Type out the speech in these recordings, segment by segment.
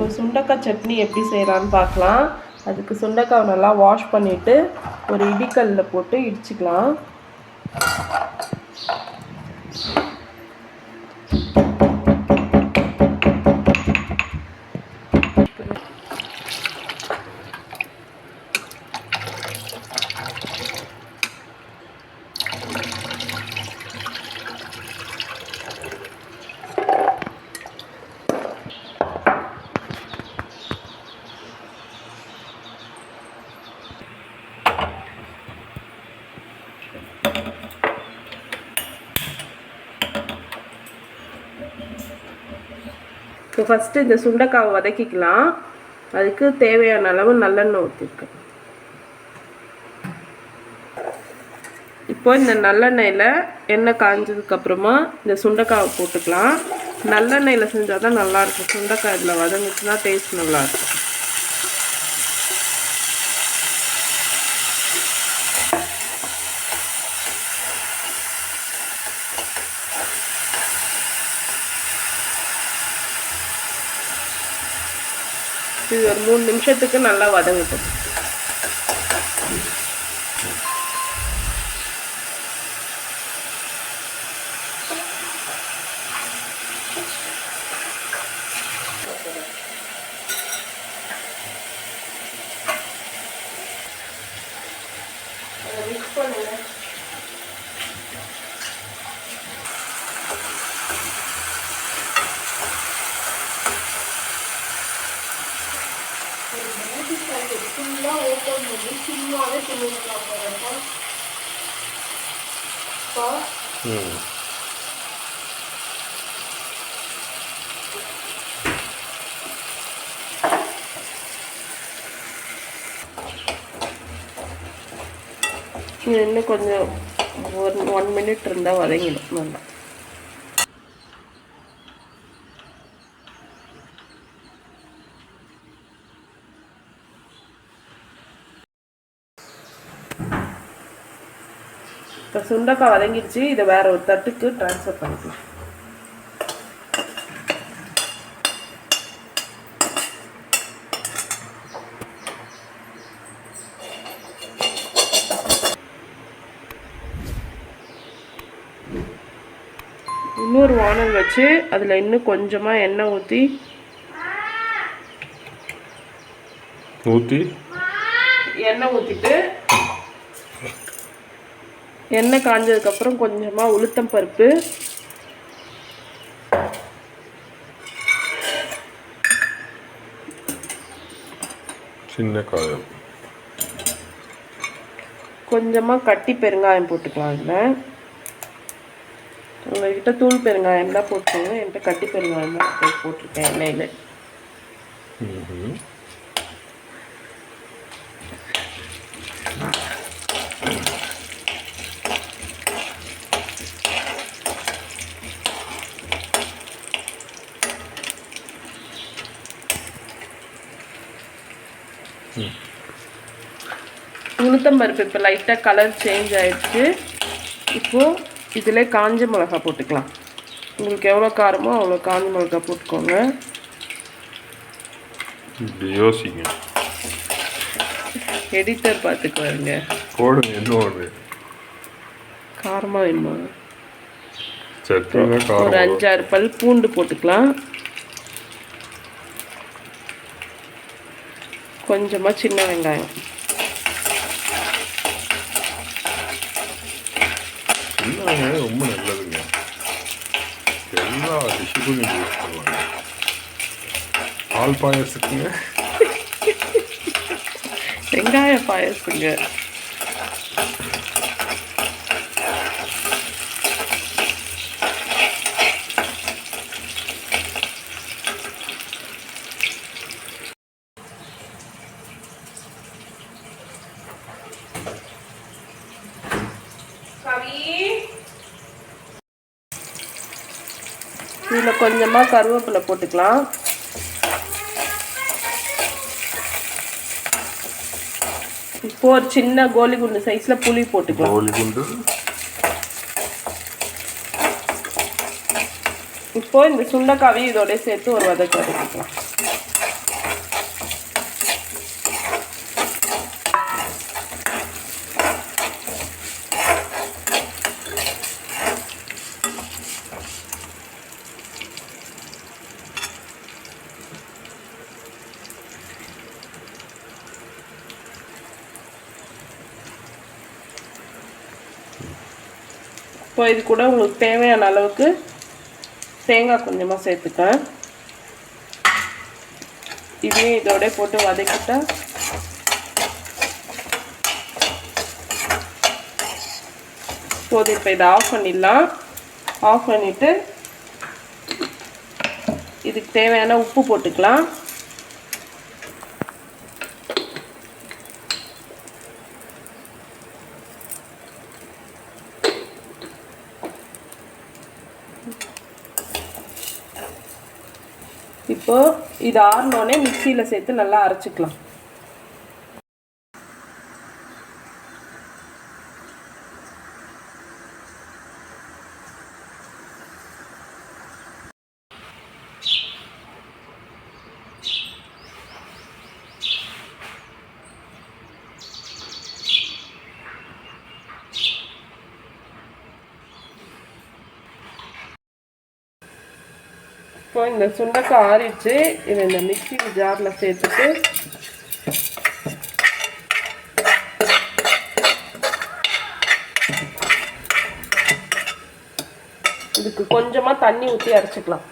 இப்போ சுண்டக்காய் சட்னி எப்படி செய்யலான்னு பார்க்கலாம். அதுக்கு சுண்டக்காவை நல்லா வாஷ் பண்ணிவிட்டு ஒரு இடிக்கல்லில் போட்டு இடிச்சுக்கலாம். இப்போ ஃபஸ்ட்டு இந்த சுண்டைக்காவை வதக்கிக்கலாம். அதுக்கு தேவையான அளவு நல்லெண்ணெய் ஊற்றிருக்கேன் இப்போ இந்த நல்லெண்ணெயில் எண்ணெய் காஞ்சதுக்கப்புறமா இந்த சுண்டைக்காவை போட்டுக்கலாம். நல்லெண்ணெயில் செஞ்சால் தான் நல்லாயிருக்கும் சுண்டைக்காய் இதில் வதங்குச்சுன்னா டேஸ்ட் நல்லாயிருக்கும் இது ஒரு மூணு நிமிஷத்துக்கு நல்லா வதங்கட்டும். மிக்ஸ் பண்ணுங்க. ஃபுல்லாக ஓப்பன் பண்ணி சும்மாவே துணிக்கலாம் போகிறப்ப இன்னும் கொஞ்சம் ஒரு ஒன் மினிட் இருந்தால் வதங்கிடும் நல்லா. இப்போ சுண்டக்காய் வதங்கிடுச்சு இதை வேற ஒரு தட்டுக்கு ட்ரான்ஸ்ஃபர் பண்ணிக்கலாம். இன்னொரு வானல் வச்சு அதில் இன்னும் கொஞ்சமாக எண்ணெய் ஊற்றி ஊற்றி எண்ணெய் ஊற்றிட்டு எண்ணெய் காஞ்சதுக்கப்புறம் கொஞ்சமாக உளுத்தம் பருப்பு. சின்ன காயம். கொஞ்சமாக கட்டி பெருங்காயம் போட்டுக்கலாம் இதில். உங்கள்கிட்ட தூள் பெருங்காயம் தான் போட்டுக்கோங்க. என்கிட்ட கட்டி பெருங்காயம் தான் போட்டு- போட்டிருக்கேன் எண்ணெயில். ம்ஹும். உளுத்தம் பருப்பு இப்போ லைட்டாக கலர் சேஞ்ச் ஆயிடுச்சு. இப்போது இதில் காஞ்ச மிளகா போட்டுக்கலாம். உங்களுக்கு எவ்வளோ காரமோ அவ்வளோ காஞ்ச மிளகா போட்டுக்கோங்க. யோசிங்க. எடிட்டர் பார்த்துக்குவாருங்க போடுங்க ஒன்று காரமாக வேணுமா? ஒரு அஞ்சாறு பல் பூண்டு போட்டுக்கலாம். கொஞ்சமாக சின்ன வெங்காயம். சின்ன வெங்காயம் ரொம்ப நல்லதுங்க. எல்லா டிஷ்ஷுக்கும் நீங்கள் யூஸ் பண்ணலாம். பால் பாயசத்துக்குங்க வெங்காய பாயசங்க. இதில் கொஞ்சமாக கருவேப்பிலை போட்டுக்கலாம். இப்போ ஒரு சின்ன கோலி குண்டு சைஸில் புளி போட்டுக்கலாம். கோழி குண்டு. இப்போ இந்த சுண்டைக்காவையும் இதோட சேர்த்து ஒரு வதக்கு வதக்கிக்கலாம். இப்போ இது கூட உங்களுக்கு தேவையான அளவுக்கு தேங்காய் கொஞ்சமாக சேர்த்துக்கேன் இதையும் இதோட போட்டு வதக்கிட்டா போது இப்போ இதை ஆஃப் பண்ணிடலாம். ஆஃப் பண்ணிவிட்டு இதுக்கு தேவையான உப்பு போட்டுக்கலாம். இப்போ இது ஆறினோடனே மிக்சியில் சேர்த்து நல்லா அரைச்சிக்கலாம். இப்போ இந்த சுண்டக்காய் ஆறிடுச்சு. இதை இந்த மிக்சி ஜாரில் சேர்த்துட்டு இதுக்கு கொஞ்சமாக தண்ணி ஊற்றி அரைச்சிக்கலாம்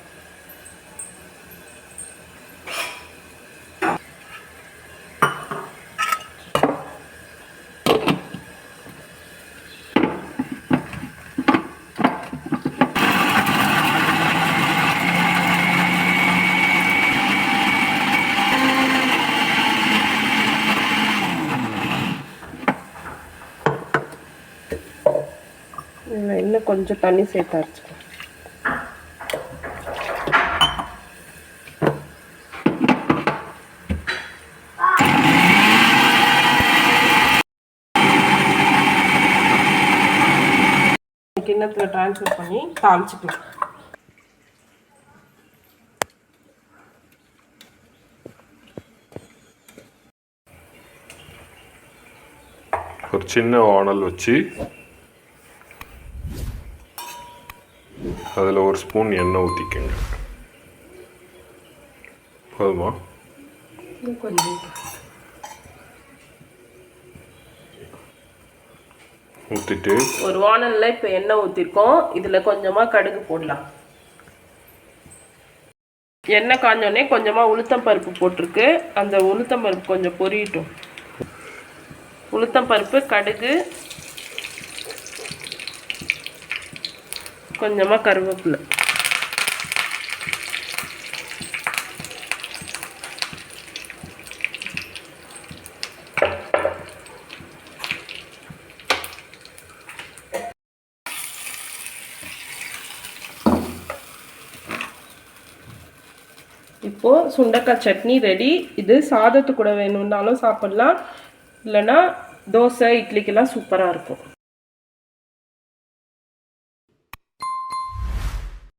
இதில் இன்னும் கொஞ்சம் தண்ணி சேர்த்து அரைச்சிக்கலாம் கிண்ணத்தில் ட்ரான்ஸ்ஃபர் பண்ணி தாளிச்சுக்கலாம் ஒரு சின்ன வானல் வச்சு அதில் ஒரு ஸ்பூன் எண்ணெய் ஊற்றிக்கங்க போதுமா? ஊற்றிட்டு ஒரு வானலில் இப்போ எண்ணெய் ஊற்றிருக்கோம் இதில் கொஞ்சமாக கடுகு போடலாம். எண்ணெய் காஞ்சோடனே கொஞ்சமாக உளுத்தம் பருப்பு போட்டிருக்கு. அந்த உளுத்தம் பருப்பு கொஞ்சம் பொரியட்டும். உளுத்தம் பருப்பு கடுகு கொஞ்சமாக கருவேப்பிலை. இப்போது சுண்டக்காய் சட்னி ரெடி. இது சாதத்து கூட வேணும்னாலும் சாப்பிட்லாம். இல்லைன்னா தோசை இட்லிக்கெல்லாம் சூப்பராக இருக்கும்.